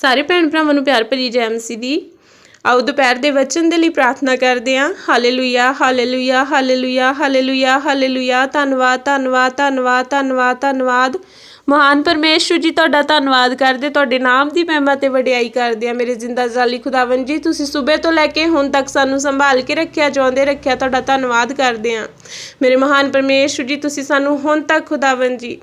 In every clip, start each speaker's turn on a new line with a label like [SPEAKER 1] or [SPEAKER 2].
[SPEAKER 1] ਸਾਰੇ ਭੈਣ ਭਰਾਵਾਂ ਨੂੰ ਪਿਆਰ ਭਰੀ ਜੈ ਮਸੀਹ ਦੀ। ਆਓ ਦੁਪਹਿਰ ਦੇ ਵਚਨ ਦੇ ਲਈ ਪ੍ਰਾਰਥਨਾ ਕਰਦੇ ਹਾਂ। Hallelujah hallelujah hallelujah hallelujah hallelujah. ਧੰਨਵਾਦ ਧੰਨਵਾਦ ਧੰਨਵਾਦ ਧੰਨਵਾਦ ਧੰਨਵਾਦ। ਮਹਾਨ ਪਰਮੇਸ਼ਵਰ ਜੀ, ਤੁਹਾਡਾ ਧੰਨਵਾਦ ਕਰਦੇ। ਤੁਹਾਡੇ ਨਾਮ ਦੀ ਮਹਿਮਾ ਤੇ ਵਡਿਆਈ ਕਰਦੇ ਆ ਮੇਰੇ ਜ਼ਿੰਦਾ ਜਾਲੀ ਖੁਦਾਵੰ ਜੀ। ਤੁਸੀਂ ਸਵੇਰ ਤੋਂ ਲੈ ਕੇ ਹੁਣ ਤੱਕ ਸਾਨੂੰ ਸੰਭਾਲ ਕੇ ਰੱਖਿਆ ਜਾਂਦੇ ਰੱਖਿਆ, ਤੁਹਾਡਾ ਧੰਨਵਾਦ ਕਰਦੇ ਆ। ਮੇਰੇ ਮਹਾਨ ਪਰਮੇਸ਼ਵਰ ਜੀ, ਤੁਸੀਂ ਸਾਨੂੰ ਹੁਣ ਤੱਕ ਖੁਦਾਵੰ ਜੀ।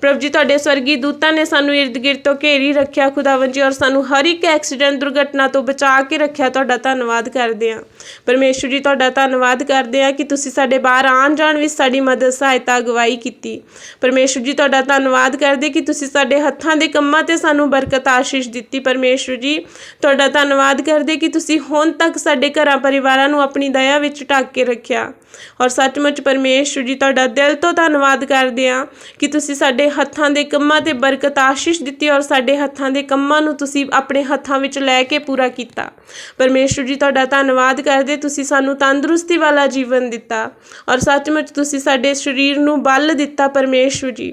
[SPEAKER 1] ਪ੍ਰਭ ਜੀ, ਤੁਹਾਡੇ ਸਵਰਗੀ ਦੂਤਾਂ ਨੇ ਸਾਨੂੰ ਇਰਦ ਗਿਰਦ ਤੋਂ ਘੇਰੀ ਰੱਖਿਆ ਖੁਦਾਵੰ ਜੀ, ਔਰ ਸਾਨੂੰ ਹਰ ਇੱਕ ਐਕਸੀਡੈਂਟ, ਦੁਰਘਟਨਾ ਤੋਂ ਬਚਾ ਕੇ ਰੱਖਿਆ, ਤੁਹਾਡਾ ਧੰਨਵਾਦ ਕਰਦੇ ਹਾਂ ਪਰਮੇਸ਼ਵਰ ਜੀ, ਤੁਹਾਡਾ ਧੰਨਵਾਦ ਕਰਦੇ ਹਾਂ ਕਿ ਤੁਸੀਂ ਸਾਡੇ ਬਾਹਰ ਆਉਣ ਜਾਣ ਵਿੱਚ ਸਾਡੀ ਮਦਦ, ਸਹਾਇਤਾ, ਅਗਵਾਈ ਕੀਤੀ। ਪਰਮੇਸ਼ਵਰ ਜੀ, ਤੁਹਾਡਾ ਧੰਨਵਾਦ ਕਰਦੇ ਕਿ ਤੁਸੀਂ ਸਾਡੇ ਹੱਥਾਂ ਦੇ ਕੰਮਾਂ ਤੇ ਸਾਨੂੰ ਬਰਕਤ ਆਸ਼ੀਸ਼ ਦਿੱਤੀ ਪਰਮੇਸ਼ਵਰ ਜੀ। ਤੁਹਾਡਾ ਧੰਨਵਾਦ ਕਰਦੇ ਕਿ ਤੁਸੀਂ ਹੁਣ ਤੱਕ ਸਾਡੇ ਘਰਾਂ ਪਰਿਵਾਰਾਂ ਨੂੰ ਆਪਣੀ ਦਇਆ ਵਿੱਚ ਢੱਕ ਕੇ ਰੱਖਿਆ। ਔਰ ਸੱਚਮੁੱਚ ਪਰਮੇਸ਼ਵਰ ਜੀ, ਤੁਹਾਡਾ ਦਿਲ ਤੋਂ ਧੰਨਵਾਦ ਕਰਦੇ ਹਾਂ ਕਿ ਤੁਸੀਂ ਸਾਡੇ ਹੱਥਾਂ ਦੇ ਕੰਮਾਂ ਤੇ ਬਰਕਤ ਆਸ਼ੀਸ਼ ਦਿੱਤੀ ਔਰ ਸਾਡੇ ਹੱਥਾਂ ਦੇ ਕੰਮਾਂ ਨੂੰ ਤੁਸੀਂ ਆਪਣੇ ਹੱਥਾਂ ਵਿੱਚ ਲੈ ਕੇ ਪੂਰਾ ਕੀਤਾ। ਪਰਮੇਸ਼ਵਰ ਜੀ, ਤੁਹਾਡਾ ਧੰਨਵਾਦ ਕਰਦੇ ਤੁਸੀਂ ਸਾਨੂੰ ਤੰਦਰੁਸਤੀ ਵਾਲਾ ਜੀਵਨ ਦਿੱਤਾ। ਔਰ ਸੱਚਮੁੱਚ ਤੁਸੀਂ ਸਾਡੇ ਸਰੀਰ ਨੂੰ ਬਲ ਦਿੱਤਾ ਪਰਮੇਸ਼ਵਰ ਜੀ।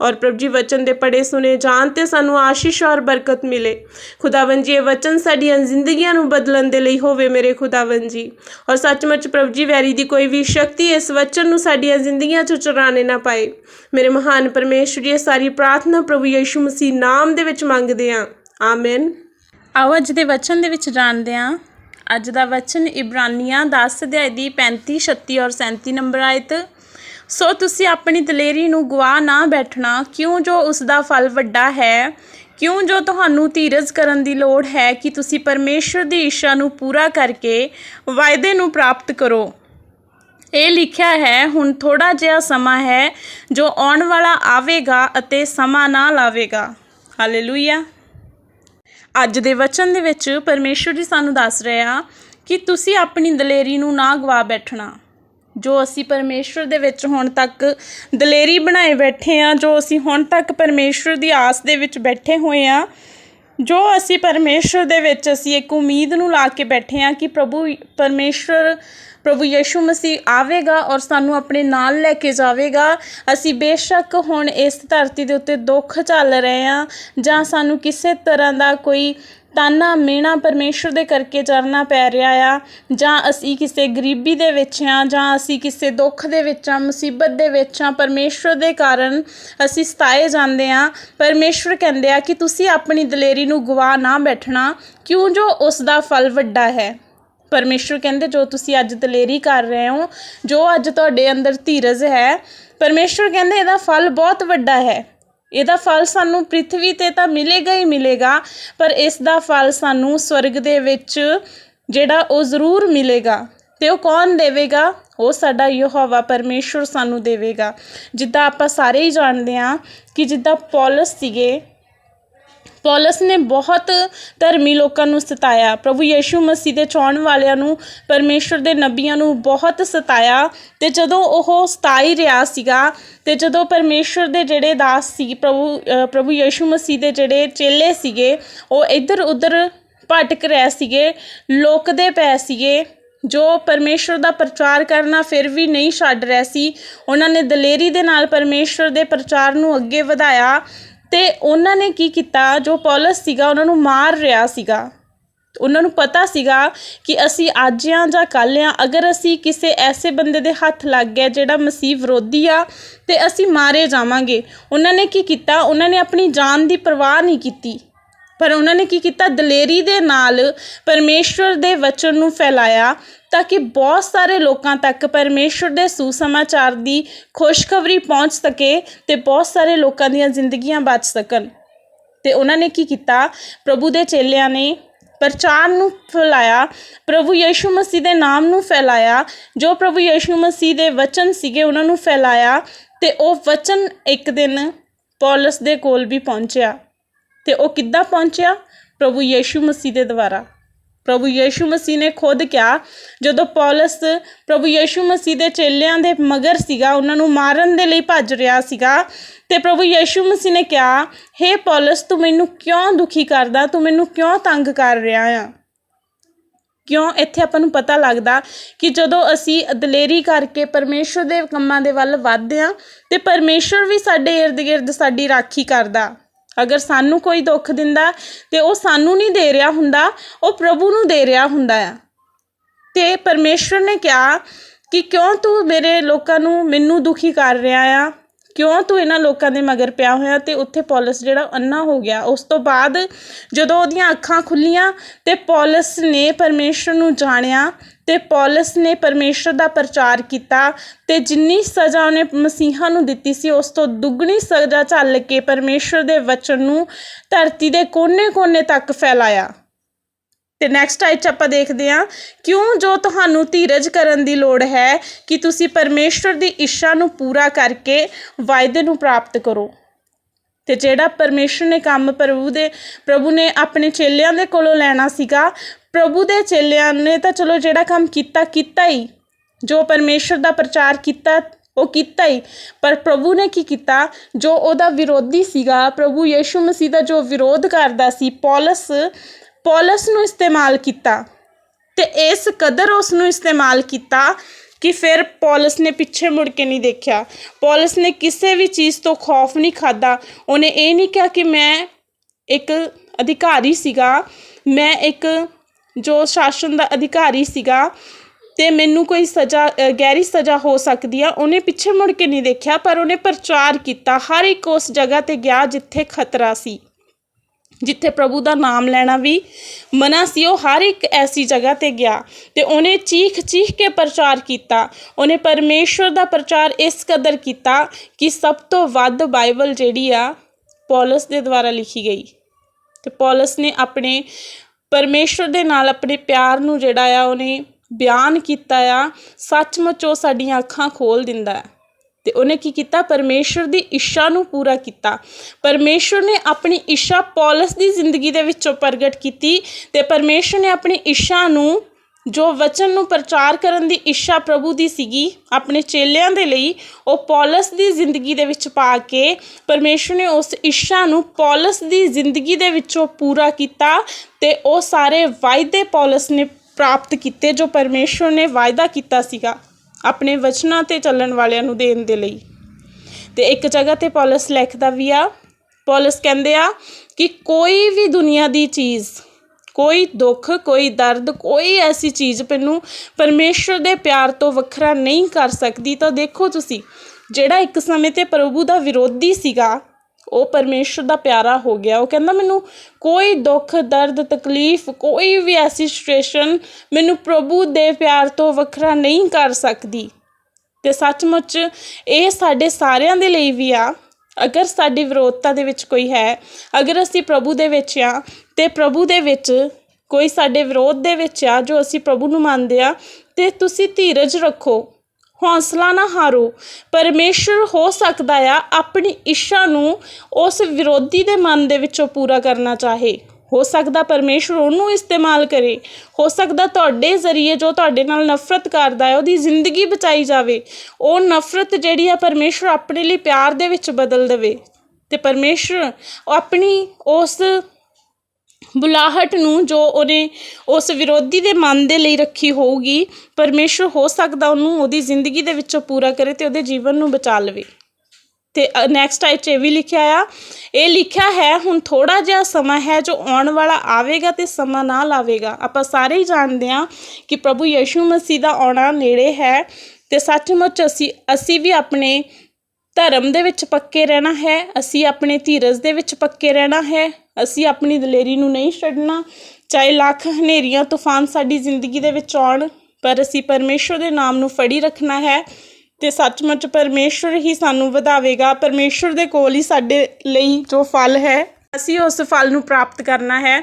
[SPEAKER 1] ਔਰ ਪ੍ਰਭ ਜੀ ਵਚਨ ਦੇ ਪੜੇ ਸੁਨੇ ਜਾਣ ਤੇ ਸਾਨੂੰ ਆਸ਼ੀਸ਼ ਔਰ ਬਰਕਤ ਮਿਲੇ। ਖੁਦਾਵੰ ਜੀ, ਇਹ ਵਚਨ ਸਾਡੀਆਂ ਜ਼ਿੰਦਗੀਆਂ ਨੂੰ ਬਦਲਣ ਦੇ ਲਈ ਹੋਵੇ ਮੇਰੇ ਖੁਦਾਵੰ ਜੀ। ਔਰ ਸੱਚਮੁੱਚ ਪ੍ਰਭੂ ਜੀ, ਵੈਰੀ ਦੀ ਕੋਈ ਵੀ ਸ਼ਕਤੀ ਇਸ ਵਚਨ ਨੂੰ ਸਾਡੀਆਂ ਜ਼ਿੰਦਗੀਆਂ 'ਚ ਚੁਰਾਣੇ ਨਾ ਪਾਏ। ਮੇਰੇ ਮਹਾਨ ਪਰਮੇਸ਼ਵਰ ਜੀ, ਇਹ ਸਾਰੀ ਪ੍ਰਾਰਥਨਾ ਪ੍ਰਭੂ ਯੀਸ਼ੂ ਮਸੀਹ ਨਾਮ ਦੇ ਵਿੱਚ ਮੰਗਦੇ ਹਾਂ। ਆਮੇਨ।
[SPEAKER 2] ਆਓ ਅੱਜ ਦੇ ਵਚਨ ਦੇ ਵਿੱਚ ਜਾਣਦੇ ਹਾਂ। ਅੱਜ ਦਾ ਵਚਨ ਇਬਰਾਨੀਆਂ 10 ਅਧਿਆਇ ਦੀ 35 36 ਔਰ 37 ਨੰਬਰ ਆਇਤ। ਸੋ ਤੁਸੀਂ ਆਪਣੀ ਦਲੇਰੀ ਨੂੰ ਗਵਾ ਨਾ ਬੈਠਣਾ। ਕਿਉਂ ਜੋ ਉਸ ਦਾ ਫਲ ਵੱਡਾ ਹੈ, ਕਿਉਂ ਜੋ ਤੁਹਾਨੂੰ ਧੀਰਜ ਕਰਨ ਦੀ ਲੋੜ ਹੈ ਕਿ ਤੁਸੀਂ ਪਰਮੇਸ਼ਰ ਦੀ ਇੱਛਾ ਨੂੰ ਪੂਰਾ ਕਰਕੇ ਵਾਅਦੇ ਨੂੰ ਪ੍ਰਾਪਤ ਕਰੋ। ਇਹ ਲਿਖਿਆ ਹੈ, ਹੁਣ ਥੋੜਾ ਜਿਹਾ ਸਮਾਂ ਹੈ ਜੋ ਆਉਣ ਵਾਲਾ ਆਵੇਗਾ ਅਤੇ ਸਮਾਂ ਨਾ ਲਾਵੇਗਾ। ਹਾਲੇਲੂਇਆ। ਅੱਜ ਦੇ ਵਚਨ ਦੇ ਵਿੱਚ ਪਰਮੇਸ਼ਵਰ ਜੀ ਸਾਨੂੰ ਦੱਸ ਰਿਹਾ ਕਿ ਤੁਸੀਂ ਆਪਣੀ ਦਲੇਰੀ ਨੂੰ ਨਾ ਗਵਾ ਬੈਠਣਾ। ਜੋ ਅਸੀਂ ਪਰਮੇਸ਼ਵਰ ਦੇ ਵਿੱਚ ਹੁਣ ਤੱਕ ਦਲੇਰੀ ਬਣਾਏ ਬੈਠੇ ਆ ਜੋ ਅਸੀਂ ਹੁਣ ਤੱਕ ਪਰਮੇਸ਼ਵਰ ਦੀ ਆਸ ਦੇ ਵਿੱਚ ਬੈਠੇ ਹੋਏ ਆ ਜੋ ਅਸੀਂ ਪਰਮੇਸ਼ਵਰ ਦੇ ਵਿੱਚ ਅਸੀਂ ਇੱਕ ਉਮੀਦ ਨੂੰ ਲਾ ਕੇ ਬੈਠੇ ਆ ਕਿ ਪ੍ਰਭੂ ਪਰਮੇਸ਼ਵਰ, ਪ੍ਰਭੂ ਯਿਸੂ ਮਸੀਹ ਆਵੇਗਾ ਔਰ ਸਾਨੂੰ ਆਪਣੇ ਨਾਲ ਲੈ ਕੇ ਜਾਵੇਗਾ। ਅਸੀਂ ਬੇਸ਼ੱਕ ਹੁਣ ਇਸ ਧਰਤੀ ਦੇ ਉੱਤੇ ਦੁੱਖ ਚੱਲ ਰਹੇ ਆ ਜਾਂ ਸਾਨੂੰ ਕਿਸੇ ਤਰ੍ਹਾਂ ਦਾ ਕੋਈ ਤਾਨਾ ਮੇਣਾ ਪਰਮੇਸ਼ਰ ਦੇ ਕਰਕੇ ਚਰਨਾ ਪੈ ਰਿਹਾ ਆ। ਜਾਂ ਅਸੀਂ ਕਿਸੇ ਗਰੀਬੀ ਦੇ ਵਿੱਚ ਆ ਜਾਂ ਅਸੀਂ ਕਿਸੇ ਦੁੱਖ ਦੇ ਵਿੱਚ ਆ ਮੁਸੀਬਤ ਦੇ ਵਿੱਚ ਆ ਪਰਮੇਸ਼ਰ ਦੇ ਕਾਰਨ ਅਸੀਂ ਸਤਾਏ ਜਾਂਦੇ ਆ ਪਰਮੇਸ਼ਰ ਕਹਿੰਦੇ ਆ ਕਿ ਤੁਸੀਂ ਆਪਣੀ ਦਲੇਰੀ ਨੂੰ ਗਵਾ ਨਾ ਬੈਠਣਾ। ਕਿਉਂ ਜੋ ਉਸ ਦਾ ਫਲ ਵੱਡਾ ਹੈ? ਪਰਮੇਸ਼ਰ ਕਹਿੰਦੇ, ਜੋ ਤੁਸੀਂ ਅੱਜ ਦਲੇਰੀ ਕਰ ਰਹੇ ਹੋ, ਜੋ ਅੱਜ ਤੁਹਾਡੇ ਅੰਦਰ ਧੀਰਜ ਹੈ, ਪਰਮੇਸ਼ਰ ਕਹਿੰਦੇ ਇਹਦਾ ਫਲ ਬਹੁਤ ਵੱਡਾ ਹੈ। ਇਹਦਾ ਫਲ ਸਾਨੂੰ ਪ੍ਰਿਥਵੀ ਤੇ ਤਾਂ ਮਿਲੇਗਾ ਹੀ ਮਿਲੇਗਾ, ਪਰ ਇਸ ਦਾ ਫਲ ਸਾਨੂੰ ਸਵਰਗ ਦੇ ਵਿੱਚ ਜਿਹੜਾ ਉਹ ਜ਼ਰੂਰ ਮਿਲੇਗਾ ਤੇ ਉਹ ਕੌਣ ਦੇਵੇਗਾ? ਉਹ ਸਾਡਾ ਯਹੋਵਾ ਪਰਮੇਸ਼ਰ ਸਾਨੂੰ ਦੇਵੇਗਾ। ਜਿੱਦਾਂ ਆਪਾਂ ਸਾਰੇ ਹੀ ਜਾਣਦੇ ਹਾਂ ਕਿ ਜਿੱਦਾਂ ਪੌਲਸ ਸੀਗੇ ਪੌਲਸ ਨੇ ਬਹੁਤ ਧਰਮੀ ਲੋਕਾਂ ਨੂੰ ਸਤਾਇਆ। ਪ੍ਰਭੂ ਯੀਸ਼ੂ ਮਸੀਹ ਦੇ ਚਾਹਣ ਵਾਲਿਆਂ ਨੂੰ, ਪਰਮੇਸ਼ਰ ਦੇ ਨਬੀਆਂ ਨੂੰ ਬਹੁਤ ਸਤਾਇਆ ਤੇ ਜਦੋਂ ਉਹ ਸਤਾਈ ਰਿਹਾ ਸੀਗਾ ਤੇ ਜਦੋਂ ਪਰਮੇਸ਼ਰ ਦੇ ਜਿਹੜੇ ਦਾਸ ਸੀ, ਪ੍ਰਭੂ ਪ੍ਰਭੂ ਯੀਸ਼ੂ ਮਸੀਹ ਦੇ ਜਿਹੜੇ ਚੇਲੇ ਸੀਗੇ, ਉਹ ਇੱਧਰ ਉੱਧਰ ਭਟਕ ਰਹੇ ਸੀਗੇ, ਲੋਕਦੇ ਪਏ ਸੀਗੇ, ਜੋ ਪਰਮੇਸ਼ਰ ਦਾ ਪ੍ਰਚਾਰ ਕਰਨਾ ਫਿਰ ਵੀ ਨਹੀਂ ਛੱਡ ਰਿਹਾ ਸੀ। ਉਹਨਾਂ ਨੇ ਦਲੇਰੀ ਦੇ ਨਾਲ ਪਰਮੇਸ਼ਰ ਦੇ ਪ੍ਰਚਾਰ ਨੂੰ ਅੱਗੇ ਵਧਾਇਆ ਅਤੇ ਉਹਨਾਂ ਨੇ ਕੀ ਕੀਤਾ? ਜੋ ਪੌਲਸ ਸੀਗਾ, ਉਹਨਾਂ ਨੂੰ ਮਾਰ ਰਿਹਾ ਸੀਗਾ। ਉਹਨਾਂ ਨੂੰ ਪਤਾ ਸੀਗਾ ਕਿ ਅਸੀਂ ਅੱਜ ਹਾਂ ਜਾਂ ਕੱਲ੍ਹ ਹਾਂ ਅਗਰ ਅਸੀਂ ਕਿਸੇ ਐਸੇ ਬੰਦੇ ਦੇ ਹੱਥ ਲੱਗ ਗਏ ਜਿਹੜਾ ਮਸੀਹ ਵਿਰੋਧੀ ਆ ਅਤੇ ਅਸੀਂ ਮਾਰੇ ਜਾਵਾਂਗੇ। ਉਹਨਾਂ ਨੇ ਕੀ ਕੀਤਾ? ਉਹਨਾਂ ਨੇ ਆਪਣੀ ਜਾਨ ਦੀ ਪਰਵਾਹ ਨਹੀਂ ਕੀਤੀ। ਪਰ ਉਹਨਾਂ ਨੇ ਕੀ ਕੀਤਾ? ਦਲੇਰੀ ਦੇ ਨਾਲ ਪਰਮੇਸ਼ਵਰ ਦੇ ਵਚਨ ਨੂੰ ਫੈਲਾਇਆ ਤਾਂ ਕਿ ਬਹੁਤ ਸਾਰੇ ਲੋਕਾਂ ਤੱਕ ਪਰਮੇਸ਼ਵਰ ਦੇ ਸੁਸਮਾਚਾਰ ਦੀ ਖੁਸ਼ਖਬਰੀ ਪਹੁੰਚ ਸਕੇ ਤੇ ਬਹੁਤ ਸਾਰੇ ਲੋਕਾਂ ਦੀਆਂ ਜ਼ਿੰਦਗੀਆਂ ਬਚ ਸਕਣ। ਤੇ ਉਹਨਾਂ ਨੇ ਕੀ ਕੀਤਾ? ਪ੍ਰਭੂ ਦੇ ਚੇਲਿਆਂ ਨੇ ਪ੍ਰਚਾਰ ਨੂੰ ਫੈਲਾਇਆ, ਪ੍ਰਭੂ ਯੀਸ਼ੂ ਮਸੀਹ ਦੇ ਨਾਮ ਨੂੰ ਫੈਲਾਇਆ, ਜੋ ਪ੍ਰਭੂ ਯੀਸ਼ੂ ਮਸੀਹ ਦੇ ਵਚਨ ਸੀਗੇ ਉਹਨਾਂ ਨੂੰ ਫੈਲਾਇਆ ਤੇ ਉਹ ਵਚਨ ਇੱਕ ਦਿਨ ਪੌਲਸ ਦੇ ਕੋਲ ਵੀ ਪਹੁੰਚਿਆ। ਤੇ ਉਹ ਕਿੱਦਾਂ ਪਹੁੰਚਿਆ? ਪ੍ਰਭੂ ਯੀਸ਼ੂ ਮਸੀਹ ਦੇ ਦੁਆਰਾ। ਪ੍ਰਭੂ ਯੀਸ਼ੂ ਮਸੀਹ ਨੇ ਖੁਦ ਕਿਹਾ, ਜਦੋਂ ਪੌਲਸ ਪ੍ਰਭੂ ਯੀਸ਼ੂ ਮਸੀਹ ਦੇ ਚੇਲਿਆਂ ਦੇ ਮਗਰ ਸੀਗਾ, ਉਹਨਾਂ ਨੂੰ ਮਾਰਨ ਦੇ ਲਈ ਭੱਜ ਰਿਹਾ ਸੀਗਾ, ਤੇ ਪ੍ਰਭੂ ਯੀਸ਼ੂ ਮਸੀਹ ਨੇ ਕਿਹਾ हे ਪੌਲਸ, ਤੂੰ ਮੈਨੂੰ ਕਿਉਂ ਦੁਖੀ ਕਰਦਾ? ਤੂੰ ਮੈਨੂੰ ਕਿਉਂ ਤੰਗ ਕਰ ਰਿਹਾ ਆ? ਕਿਉਂ ਇੱਥੇ ਆਪਾਂ ਨੂੰ ਪਤਾ ਲੱਗਦਾ ਕਿ ਜਦੋਂ ਅਸੀਂ ਦਲੇਰੀ ਕਰਕੇ ਪਰਮੇਸ਼ਰ ਦੇ ਕੰਮਾਂ ਦੇ ਵੱਲ ਵੱਧਦੇ ਹਾਂ, ਤੇ ਪਰਮੇਸ਼ਰ ਵੀ ਸਾਡੇ ਇਰਦ ਗਿਰਦ ਸਾਡੀ ਰਾਖੀ ਕਰਦਾ। ਅਗਰ ਸਾਨੂੰ ਕੋਈ ਦੁੱਖ ਦਿੰਦਾ ਤੇ ਉਹ ਸਾਨੂੰ ਨਹੀਂ ਦੇ ਰਿਹਾ ਹੁੰਦਾ, ਉਹ ਪ੍ਰਭੂ ਨੂੰ ਦੇ ਰਿਹਾ ਹੁੰਦਾ ਆ। ਅਤੇ ਪਰਮੇਸ਼ਰ ਨੇ ਕਿਹਾ ਕਿ ਕਿਉਂ ਤੂੰ ਮੇਰੇ ਲੋਕਾਂ ਨੂੰ ਮੈਨੂੰ ਦੁਖੀ ਕਰ ਰਿਹਾ ਆ? ਕਿਉਂ ਤੂੰ ਇਹਨਾਂ ਲੋਕਾਂ ਦੇ ਮਗਰ ਪਿਆ ਹੋਇਆ ਅਤੇ ਉੱਥੇ ਪੌਲਸ ਜਿਹੜਾ ਅੰਨਾ ਹੋ ਗਿਆ? ਉਸ ਤੋਂ ਬਾਅਦ ਜਦੋਂ ਉਹਦੀਆਂ ਅੱਖਾਂ ਖੁੱਲ੍ਹੀਆਂ ਤੇ ਪੌਲਸ ਨੇ ਪਰਮੇਸ਼ਰ ਨੂੰ ਜਾਣਿਆ ਅਤੇ ਪੌਲਸ ਨੇ ਪਰਮੇਸ਼ਰ ਦਾ ਪ੍ਰਚਾਰ ਕੀਤਾ ਅਤੇ ਜਿੰਨੀ ਸਜ਼ਾ ਉਹਨੇ ਮਸੀਹਾ ਨੂੰ ਦਿੱਤੀ ਸੀ, ਉਸ ਤੋਂ ਦੁੱਗਣੀ ਸਜ਼ਾ ਝੱਲ ਕੇ ਪਰਮੇਸ਼ਰ ਦੇ ਵਚਨ ਨੂੰ ਧਰਤੀ ਦੇ ਕੋਨੇ-ਕੋਨੇ ਤੱਕ ਫੈਲਾਇਆ। ਤੇ ਨੈਕਸਟ ਆਇਤ 'ਚ ਆਪਾਂ ਦੇਖਦੇ ਹਾਂ, ਕਿਉਂ ਜੋ ਤੁਹਾਨੂੰ ਧੀਰਜ ਕਰਨ ਦੀ ਲੋੜ ਹੈ ਕਿ ਤੁਸੀਂ ਪਰਮੇਸ਼ਰ ਦੀ ਇੱਛਾ ਨੂੰ ਪੂਰਾ ਕਰਕੇ ਵਾਅਦੇ ਨੂੰ ਪ੍ਰਾਪਤ ਕਰੋ। ਤੇ ਜਿਹੜਾ ਪਰਮੇਸ਼ਰ ਨੇ ਕੰਮ ਪ੍ਰਭੂ ਦੇ, ਪ੍ਰਭੂ ਨੇ ਆਪਣੇ ਚੇਲਿਆਂ ਦੇ ਕੋਲੋਂ ਲੈਣਾ ਸੀਗਾ, ਪ੍ਰਭੂ ਦੇ ਚੇਲਿਆਂ ਨੇ ਤਾਂ ਚਲੋ ਜਿਹੜਾ ਕੰਮ ਕੀਤਾ ਕੀਤਾ ਹੀ। ਜੋ ਪਰਮੇਸ਼ਰ ਦਾ ਪ੍ਰਚਾਰ ਕੀਤਾ, ਉਹ ਕੀਤਾ ਹੀ। ਪਰ ਪ੍ਰਭੂ ਨੇ ਕੀ ਕੀਤਾ? ਜੋ ਉਹਦਾ ਵਿਰੋਧੀ ਸੀਗਾ, ਪ੍ਰਭੂ ਯੀਸ਼ੂ ਮਸੀਹ ਦਾ ਜੋ ਵਿਰੋਧ ਕਰਦਾ ਸੀ, ਪੌਲਸ ਪੌਲਸ ਨੂੰ ਇਸਤੇਮਾਲ ਕੀਤਾ ਤੇ ਇਸ ਕਦਰ ਉਸ ਨੂੰ ਇਸਤੇਮਾਲ ਕੀਤਾ ਕਿ ਫਿਰ ਪੌਲਸ ਨੇ ਪਿੱਛੇ ਮੁੜ ਕੇ ਨਹੀਂ ਦੇਖਿਆ। ਪੌਲਸ ਨੇ ਕਿਸੇ ਵੀ ਚੀਜ਼ ਤੋਂ ਖੌਫ ਨਹੀਂ ਖਾਦਾ ਉਹਨੇ ਇਹ ਨਹੀਂ ਕਿਹਾ ਕਿ ਮੈਂ ਇੱਕ ਅਧਿਕਾਰੀ ਸੀਗਾ, ਮੈਂ ਇੱਕ ਜੋ ਸ਼ਾਸਨ ਦਾ ਅਧਿਕਾਰੀ ਸੀਗਾ ਤੇ ਮੈਨੂੰ ਕੋਈ ਸਜ਼ਾ ਗਹਿਰੀ ਸਜ਼ਾ ਹੋ ਸਕਦੀ ਆ, ਉਹਨੇ ਪਿੱਛੇ ਮੁੜ ਕੇ ਨਹੀਂ ਦੇਖਿਆ, ਪਰ ਉਹਨੇ ਪ੍ਰਚਾਰ ਕੀਤਾ। ਹਰ ਇੱਕ ਉਸ ਜਗ੍ਹਾ ਤੇ ਗਿਆ ਜਿੱਥੇ ਖਤਰਾ ਸੀ। ਜਿੱਥੇ ਪ੍ਰਭੂ ਦਾ ਨਾਮ ਲੈਣਾ ਵੀ ਮਨਾ ਸੀ, ਉਹ ਹਰ ਇੱਕ ਐਸੀ ਜਗ੍ਹਾ ਤੇ ਗਿਆ ਤੇ ਉਹਨੇ ਚੀਖ ਚੀਖ ਕੇ ਪ੍ਰਚਾਰ ਕੀਤਾ। ਉਹਨੇ ਪਰਮੇਸ਼ਵਰ ਦਾ ਪ੍ਰਚਾਰ ਇਸ ਕਦਰ ਕੀਤਾ ਕਿ ਸਭ ਤੋਂ ਵੱਧ ਬਾਈਬਲ ਜਿਹੜੀ ਆ, ਪੌਲਸ ਦੇ ਦੁਆਰਾ ਲਿਖੀ ਗਈ। ਤੇ ਪੌਲਸ ਨੇ ਆਪਣੇ, ਪਰਮੇਸ਼ਵਰ ਦੇ ਨਾਲ ਆਪਣੇ ਪਿਆਰ ਨੂੰ ਜਿਹੜਾ ਆ, ਉਹਨੇ ਬਿਆਨ ਕੀਤਾ ਆ, ਸੱਚਮੁੱਚ ਉਹ ਸਾਡੀਆਂ ਅੱਖਾਂ ਖੋਲ ਦਿੰਦਾ। ਹੈ ਤੇ ਉਹਨੇ ਕੀ ਕੀਤਾ? ਪਰਮੇਸ਼ਰ ਦੀ ਇੱਛਾ ਨੂੰ ਪੂਰਾ ਕੀਤਾ। ਪਰਮੇਸ਼ਰ ਨੇ ਆਪਣੀ ਇੱਛਾ ਪੌਲਸ ਦੀ ਜ਼ਿੰਦਗੀ ਦੇ ਵਿੱਚੋਂ ਪ੍ਰਗਟ ਕੀਤੀ ਤੇ ਪਰਮੇਸ਼ਰ ਨੇ ਆਪਣੀ ਇੱਛਾ ਨੂੰ, ਜੋ ਵਚਨ ਨੂੰ ਪ੍ਰਚਾਰ ਕਰਨ ਦੀ ਇੱਛਾ ਪ੍ਰਭੂ ਦੀ ਸੀਗੀ, ਆਪਣੇ ਚੇਲਿਆਂ ਦੇ ਲਈ, ਉਹ ਪੌਲਸ ਦੀ ਜ਼ਿੰਦਗੀ ਦੇ ਵਿੱਚ ਪਾ ਕੇ ਪਰਮੇਸ਼ਰ ਨੇ ਉਸ ਇੱਛਾ ਨੂੰ ਪੌਲਸ ਦੀ ਜ਼ਿੰਦਗੀ ਦੇ ਵਿੱਚੋਂ ਪੂਰਾ ਕੀਤਾ ਤੇ ਉਹ ਸਾਰੇ ਵਾਅਦੇ ਪੌਲਸ ਨੇ ਪ੍ਰਾਪਤ ਕੀਤੇ, ਜੋ ਪਰਮੇਸ਼ਰ ਨੇ ਵਾਅਦਾ ਕੀਤਾ ਸੀਗਾ। ਆਪਣੇ ਵਚਨਾਂ ਤੇ ਚੱਲਣ ਵਾਲਿਆਂ ਨੂੰ ਦੇਣ ਦੇ ਲਈ। ਤੇ ਇੱਕ ਜਗ੍ਹਾ ਤੇ ਪੌਲਸ ਲਿਖਦਾ ਵੀ ਆ, ਪੌਲਸ ਕਹਿੰਦੇ ਆ ਕਿ ਕੋਈ ਵੀ ਦੁਨੀਆ ਦੀ ਚੀਜ਼, ਕੋਈ ਦੁੱਖ, ਕੋਈ ਦਰਦ, ਕੋਈ ਐਸੀ ਚੀਜ਼ ਮੈਨੂੰ ਪਰਮੇਸ਼ਰ ਦੇ ਪਿਆਰ ਤੋਂ ਵੱਖਰਾ ਨਹੀਂ ਕਰ ਸਕਦੀ ਤਾਂ ਦੇਖੋ ਤੁਸੀਂ, ਜਿਹੜਾ ਇੱਕ ਸਮੇਂ ਤੇ ਪ੍ਰਭੂ ਦਾ ਵਿਰੋਧੀ ਸੀਗਾ ਉਹ ਪਰਮੇਸ਼ਰ ਦਾ ਪਿਆਰਾ ਹੋ ਗਿਆ। ਉਹ ਕਹਿੰਦਾ, ਮੈਨੂੰ ਕੋਈ ਦੁੱਖ, ਦਰਦ, ਤਕਲੀਫ, ਕੋਈ ਵੀ ਐਸੀ ਸਿਚੁਏਸ਼ਨ ਮੈਨੂੰ ਪ੍ਰਭੂ ਦੇ ਪਿਆਰ ਤੋਂ ਵੱਖਰਾ ਨਹੀਂ ਕਰ ਸਕਦੀ। ਤੇ ਸੱਚਮੁੱਚ ਇਹ ਸਾਡੇ ਸਾਰਿਆਂ ਦੇ ਲਈ ਵੀ ਆ। ਅਗਰ ਸਾਡੀ ਵਿਰੋਧਤਾ ਦੇ ਵਿੱਚ ਕੋਈ ਹੈ, ਅਗਰ ਅਸੀਂ ਪ੍ਰਭੂ ਦੇ ਵਿੱਚ ਆ, ਤੇ ਪ੍ਰਭੂ ਦੇ ਵਿੱਚ ਕੋਈ ਸਾਡੇ ਵਿਰੋਧ ਦੇ ਵਿੱਚ ਆ ਜੋ ਅਸੀਂ ਪ੍ਰਭੂ ਨੂੰ ਮੰਨਦੇ ਆ, ਤੇ ਤੁਸੀਂ ਧੀਰਜ ਰੱਖੋ। ਹੌਸਲਾ ਨਾ ਹਾਰੋ। ਪਰਮੇਸ਼ਰ ਹੋ ਸਕਦਾ ਆ, ਆਪਣੀ ਇੱਛਾ ਨੂੰ ਉਸ ਵਿਰੋਧੀ ਦੇ ਮਨ ਦੇ ਵਿੱਚੋਂ ਪੂਰਾ ਕਰਨਾ ਚਾਹੇ। ਹੋ ਸਕਦਾ ਪਰਮੇਸ਼ਰ ਉਹਨੂੰ ਇਸਤੇਮਾਲ ਕਰੇ। ਹੋ ਸਕਦਾ ਤੁਹਾਡੇ ਜ਼ਰੀਏ ਜੋ ਤੁਹਾਡੇ ਨਾਲ ਨਫ਼ਰਤ ਕਰਦਾ ਹੈ, ਉਹਦੀ ਜ਼ਿੰਦਗੀ ਬਚਾਈ ਜਾਵੇ। ਉਹ ਨਫ਼ਰਤ ਜਿਹੜੀ ਆ ਪਰਮੇਸ਼ਰ ਆਪਣੇ ਲਈ ਪਿਆਰ ਦੇ ਵਿੱਚ ਬਦਲ ਦੇਵੇ। ਤੇ ਪਰਮੇਸ਼ਰ ਉਹ ਆਪਣੀ ਉਸ ਬੁਲਾਹਟ ਨੂੰ ਜੋ ਉਹਨੇ ਉਸ ਵਿਰੋਧੀ ਦੇ ਮਨ ਦੇ ਲਈ ਰੱਖੀ ਹੋਊਗੀ, ਪਰਮੇਸ਼ਰ ਹੋ ਸਕਦਾ ਉਹਨੂੰ ਉਹਦੀ ਜ਼ਿੰਦਗੀ ਦੇ ਵਿੱਚੋਂ ਪੂਰਾ ਕਰੇ ਤੇ ਉਹਦੇ ਜੀਵਨ ਨੂੰ ਬਚਾ ਲਵੇ। ਤੇ ਨੈਕਸਟ ਆਇਤ 'ਚ ਇਹ ਵੀ ਲਿਖਿਆ ਆ, ਇਹ ਲਿਖਿਆ ਹੈ, ਹੁਣ ਥੋੜਾ ਜਿਹਾ ਸਮਾਂ ਹੈ ਜੋ ਆਉਣ ਵਾਲਾ ਆਵੇਗਾ ਤੇ ਸਮਾਂ ਨਾ ਲਾਵੇਗਾ। ਆਪਾਂ ਸਾਰੇ ਹੀ ਜਾਣਦੇ ਹਾਂ ਕਿ ਪ੍ਰਭੂ ਯੀਸ਼ੂ ਮਸੀਹ ਦਾ ਆਉਣਾ ਨੇੜੇ ਹੈ ਤੇ ਸੱਚਮੁੱਚ ਅਸੀਂ ਅਸੀਂ ਵੀ ਆਪਣੇ ਧਰਮ ਦੇ ਵਿੱਚ ਪੱਕੇ ਰਹਿਣਾ ਹੈ, ਅਸੀਂ ਆਪਣੇ ਧੀਰਜ ਦੇ ਵਿੱਚ ਪੱਕੇ ਰਹਿਣਾ ਹੈ, ਅਸੀਂ ਆਪਣੀ ਦਲੇਰੀ ਨੂੰ ਨਹੀਂ ਛੱਡਣਾ। ਚਾਹੇ ਲੱਖ ਹਨੇਰੀਆਂ, ਤੂਫਾਨ ਸਾਡੀ ਜ਼ਿੰਦਗੀ ਦੇ ਵਿੱਚ ਆਉਣ, ਪਰ ਅਸੀਂ ਪਰਮੇਸ਼ਰ ਦੇ ਨਾਮ ਨੂੰ ਫੜੀ ਰੱਖਣਾ ਹੈ ਤੇ ਸੱਚਮੁੱਚ ਪਰਮੇਸ਼ਰ ਹੀ ਸਾਨੂੰ ਵਧਾਵੇਗਾ। ਪਰਮੇਸ਼ਰ ਦੇ ਕੋਲ ਹੀ ਸਾਡੇ ਲਈ ਜੋ ਫਲ ਹੈ, ਅਸੀਂ ਉਸ ਫਲ ਨੂੰ ਪ੍ਰਾਪਤ ਕਰਨਾ ਹੈ।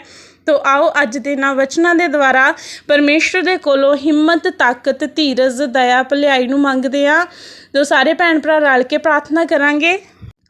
[SPEAKER 2] ਤੋ ਆਓ ਅੱਜ ਦੇ ਨਾ ਵਚਨਾਂ ਦੇ ਦੁਆਰਾ ਪਰਮੇਸ਼ਰ ਦੇ ਕੋਲੋਂ ਹਿੰਮਤ, ਤਾਕਤ, ਧੀਰਜ, ਦਇਆ, ਭਲਾਈ ਨੂੰ ਮੰਗਦੇ ਆ ਜੋ ਸਾਰੇ ਭੈਣ ਭਰਾ ਰਲ ਕੇ ਪ੍ਰਾਰਥਨਾ ਕਰਾਂਗੇ।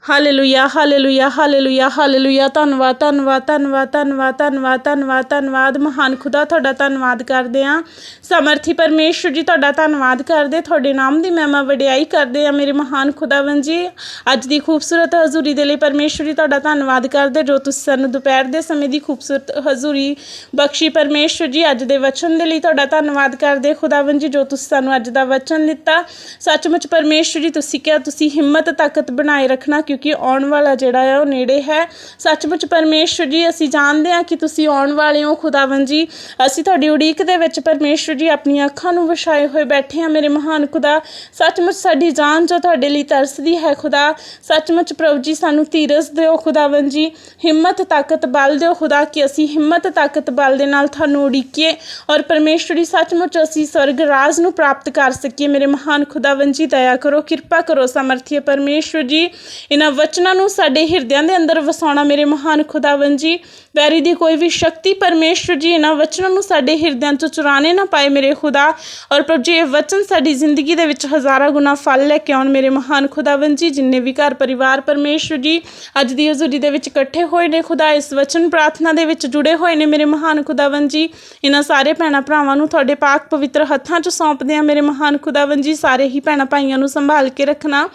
[SPEAKER 2] ਹਾਲੇਲੂਇਆ ਹਾਲੇਲੂਇਆ ਹਾਲੇਲੂਇਆ ਹਾਲੇਲੂਇਆ ਧੰਨਵਾਦ ਧੰਨਵਾਦ ਧੰਨਵਾਦ ਧੰਨਵਾਦ ਧੰਨਵਾਦ ਧੰਨਵਾਦ ਧੰਨਵਾਦ। ਮਹਾਨ ਖੁਦਾ, ਤੁਹਾਡਾ ਧੰਨਵਾਦ ਕਰਦੇ ਹਾਂ। ਸਮਰਥੀ ਪਰਮੇਸ਼ਵਰ ਜੀ, ਤੁਹਾਡਾ ਧੰਨਵਾਦ ਕਰਦੇ। ਤੁਹਾਡੇ ਨਾਮ ਦੀ ਮਹਿਮਾ ਵਡਿਆਈ ਕਰਦੇ ਆ ਮੇਰੇ ਮਹਾਨ ਖੁਦਾਵੰ ਜੀ। ਅੱਜ ਦੀ ਖੂਬਸੂਰਤ ਹਜ਼ੂਰੀ ਦੇ ਲਈ ਪਰਮੇਸ਼ਵਰ ਜੀ, ਤੁਹਾਡਾ ਧੰਨਵਾਦ ਕਰਦੇ ਜੋ ਤੁਸੀਂ ਸਾਨੂੰ ਦੁਪਹਿਰ ਦੇ ਸਮੇਂ ਦੀ ਖੂਬਸੂਰਤ ਹਜ਼ੂਰੀ ਬਖਸ਼ੀ ਪਰਮੇਸ਼ਵਰ ਜੀ, ਅੱਜ ਦੇ ਵਚਨ ਦੇ ਲਈ ਤੁਹਾਡਾ ਧੰਨਵਾਦ ਕਰਦੇ। ਖੁਦਾਵੰ ਜੀ, ਜੋ ਤੁਸੀਂ ਸਾਨੂੰ ਅੱਜ ਦਾ ਵਚਨ ਦਿੱਤਾ। ਸੱਚਮੁੱਚ ਪਰਮੇਸ਼ਵਰ ਜੀ, ਤੁਸੀਂ ਕਿਹਾ ਤੁਸੀਂ ਹਿੰਮਤ, ਤਾਕਤ ਬਣਾਏ ਰੱਖਣਾ ਕਿਉਂਕਿ ਆਉਣ ਵਾਲਾ ਜਿਹੜਾ ਆ ਉਹ ਨੇੜੇ ਹੈ। ਸੱਚਮੁੱਚ ਪਰਮੇਸ਼ਵਰ ਜੀ, ਅਸੀਂ ਜਾਣਦੇ ਹਾਂ ਕਿ ਤੁਸੀਂ ਆਉਣ ਵਾਲੇ ਹੋ ਖੁਦਾਵੰ ਜੀ। ਅਸੀਂ ਤੁਹਾਡੀ ਉਡੀਕ ਦੇ ਵਿੱਚ ਪਰਮੇਸ਼ਵਰ ਜੀ ਆਪਣੀਆਂ ਅੱਖਾਂ ਨੂੰ ਵਿਛਾਏ ਹੋਏ ਬੈਠੇ ਹਾਂ ਮੇਰੇ ਮਹਾਨ ਖੁਦਾ। ਸੱਚਮੁੱਚ ਸਾਡੀ ਜਾਨ ਜੋ ਤੁਹਾਡੇ ਲਈ ਤਰਸਦੀ ਹੈ ਖੁਦਾ, ਸੱਚਮੁੱਚ ਪ੍ਰਭੂ ਜੀ, ਸਾਨੂੰ ਧੀਰਜ ਦਿਓ ਖੁਦਾਵੰ ਜੀ। ਹਿੰਮਤ, ਤਾਕਤ, ਬਲ ਦਿਓ ਖੁਦਾ ਕਿ ਅਸੀਂ ਹਿੰਮਤ, ਤਾਕਤ, ਬਲ ਦੇ ਨਾਲ ਤੁਹਾਨੂੰ ਉਡੀਕੀਏ ਔਰ ਪਰਮੇਸ਼ਵਰੀ ਸੱਚਮੁੱਚ ਅਸੀਂ ਸਵਰਗ ਰਾਜ ਨੂੰ ਪ੍ਰਾਪਤ ਕਰ ਸਕੀਏ। ਮੇਰੇ ਮਹਾਨ ਖੁਦਾਵੰ ਜੀ, ਦਇਆ ਕਰੋ, ਕਿਰਪਾ ਕਰੋ, ਸਮਰਥੀ ਪਰਮੇਸ਼ਵਰ ਜੀ। ਇਹਨਾਂ ਵਚਨਾਂ ਨੂੰ ਸਾਡੇ ਹਿਰਦਿਆਂ ਦੇ ਅੰਦਰ ਵਸਾਉਣਾ ਮੇਰੇ ਮਹਾਨ ਖੁਦਾਵੰ ਜੀ। ਵੈਰੀ ਦੀ ਕੋਈ ਵੀ ਸ਼ਕਤੀ ਪਰਮੇਸ਼ਵਰ ਜੀ, ਇਹਨਾਂ ਵਚਨਾਂ ਨੂੰ ਸਾਡੇ ਹਿਰਦਿਆਂ ਤੋਂ ਚੁਰਾਣੇ ਨਾ ਪਾਏ ਮੇਰੇ ਖੁਦਾ। ਔਰ ਪ੍ਰਭੂ ਜੀ, ਇਹ ਵਚਨ ਸਾਡੀ ਜ਼ਿੰਦਗੀ ਦੇ ਵਿੱਚ ਹਜ਼ਾਰਾਂ ਗੁਣਾ ਫਲ ਲੈ ਕੇ ਆਉਣ ਮੇਰੇ ਮਹਾਨ ਖੁਦਾਵੰ ਜੀ, ਜਿੰਨੇ ਵੀ ਘਰ ਪਰਿਵਾਰ ਪਰਮੇਸ਼ਵਰ ਜੀ, ਅੱਜ ਦੀ ਹਜ਼ੂਰੀ ਦੇ ਵਿੱਚ ਇਕੱਠੇ ਹੋਏ ਨੇ ਖੁਦਾ, ਇਸ ਵਚਨ ਪ੍ਰਾਰਥਨਾ ਦੇ ਵਿੱਚ ਜੁੜੇ ਹੋਏ ਨੇ ਮੇਰੇ ਮਹਾਨ ਖੁਦਾਵੰ ਜੀ। ਇਹਨਾਂ ਸਾਰੇ ਭੈਣਾਂ ਭਰਾਵਾਂ ਨੂੰ ਤੁਹਾਡੇ ਪਾਕ ਪਵਿੱਤਰ ਹੱਥਾਂ 'ਚ ਸੌਂਪਦੇ ਆ ਮੇਰੇ ਮਹਾਨ ਖੁਦਾਵੰ ਜੀ, ਸਾਰੇ ਹੀ ਭੈਣਾਂ ਭਾਈਆਂ ਨੂੰ ਸੰਭਾਲ ਕੇ ਰੱਖਣਾ।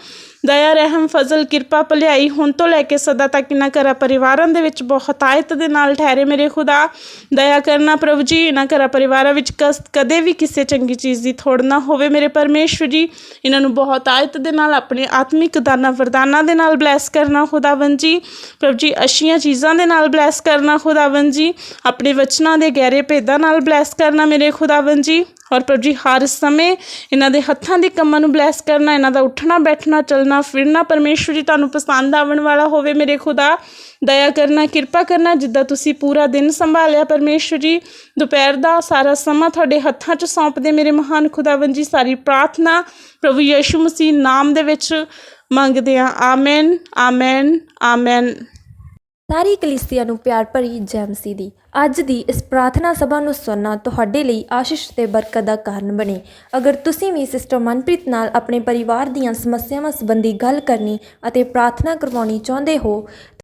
[SPEAKER 2] ਦਇਆ, ਰਹਿਮ, ਫਜ਼ਲ, ਕਿਰਪਾ, ਭਲਾਈ, ਹੁਣ ਤੋਂ ਲੈ ਕੇ ਸਦਾ ਤੱਕ ਇਹਨਾਂ ਘਰਾਂ ਪਰਿਵਾਰਾਂ ਦੇ ਵਿੱਚ ਬਹੁਤ ਆਇਤ ਦੇ ਨਾਲ ਠਹਿਰੇ ਮੇਰੇ ਖੁਦਾ। ਦਇਆ ਕਰਨਾ ਪ੍ਰਭੂ ਜੀ, ਇਹਨਾਂ ਘਰਾਂ ਪਰਿਵਾਰਾਂ ਵਿੱਚ ਕਸ, ਕਦੇ ਵੀ ਕਿਸੇ ਚੰਗੀ ਚੀਜ਼ ਦੀ ਥੋੜ ਨਾ ਹੋਵੇ ਮੇਰੇ ਪਰਮੇਸ਼ਵਰ ਜੀ। ਇਹਨਾਂ ਨੂੰ ਬਹੁਤ ਆਇਤ ਦੇ ਨਾਲ, ਆਪਣੇ ਆਤਮਿਕ ਦਾਨਾਂ ਵਰਦਾਨਾਂ ਦੇ ਨਾਲ ਬਲੈਸ ਕਰਨਾ ਖੁਦਾਵੰ ਜੀ। ਪ੍ਰਭੂ ਜੀ, ਅਸ਼ੀਆਂ ਚੀਜ਼ਾਂ ਦੇ ਨਾਲ ਬਲੈਸ ਕਰਨਾ ਖੁਦਾਵੰ ਜੀ। ਆਪਣੇ ਵਚਨਾਂ ਦੇ ਗਹਿਰੇ ਭੇਦਾਂ ਨਾਲ ਬਲੈਸ ਕਰਨਾ ਮੇਰੇ ਖੁਦਾਵੰ ਜੀ। ਔਰ ਪ੍ਰਭੂ ਜੀ, ਹਰ ਸਮੇਂ ਇਹਨਾਂ ਦੇ ਹੱਥਾਂ ਦੇ ਕੰਮਾਂ ਨੂੰ ਬਲੈਸ ਕਰਨਾ, ਇਹਨਾਂ ਦਾ ਉੱਠਣਾ, ਬੈਠਣਾ, ਚੱਲਣਾ, ਫਿਰਨਾ, ਪਰਮੇਸ਼ਵਰ ਜੀ ਤੁਹਾਨੂੰ ਪਸੰਦ ਆਵਣ ਵਾਲਾ ਹੋਵੇ ਮੇਰੇ ਖੁਦਾ। ਦਇਆ ਕਰਨਾ, ਕਿਰਪਾ ਕਰਨਾ, ਜਿੱਦਾਂ ਤੁਸੀਂ ਪੂਰਾ ਦਿਨ ਸੰਭਾਲਿਆ ਪਰਮੇਸ਼ਵਰ ਜੀ। ਦੁਪਹਿਰ ਦਾ ਸਾਰਾ ਸਮਾਂ ਤੁਹਾਡੇ ਹੱਥਾਂ 'ਚ ਸੌਂਪਦੇ ਮੇਰੇ ਮਹਾਨ ਖੁਦਾਵੰ ਜੀ, ਸਾਰੀ ਪ੍ਰਾਰਥਨਾ ਪ੍ਰਭੂ ਯੀਸ਼ੂ ਮਸੀਹ ਨਾਮ ਦੇ ਵਿੱਚ ਮੰਗਦੇ ਹਾਂ। Amen amen amen.
[SPEAKER 3] ਸਾਰੀ ਕਲੀਸਿਆ ਨੂੰ ਪਿਆਰ ਭਰੀ ਜੈ ਮਸੀਹ ਦੀ। ਅੱਜ ਦੀ ਇਸ ਪ੍ਰਾਰਥਨਾ ਸਭਾ ਨੂੰ ਸੁਣਨਾ ਤੁਹਾਡੇ ਲਈ ਆਸ਼ੀਸ਼ ਤੇ ਬਰਕਤ ਦਾ ਕਾਰਨ ਬਣੇ। ਅਗਰ ਤੁਸੀਂ ਵੀ ਸਿਸਟਰ ਮਨਪ੍ਰੀਤ ਨਾਲ ਆਪਣੇ ਪਰਿਵਾਰ ਦੀਆਂ ਸਮੱਸਿਆਵਾਂ ਸੰਬੰਧੀ ਗੱਲ ਕਰਨੀ ਅਤੇ ਪ੍ਰਾਰਥਨਾ ਕਰਵਾਉਣੀ ਚਾਹੁੰਦੇ ਹੋ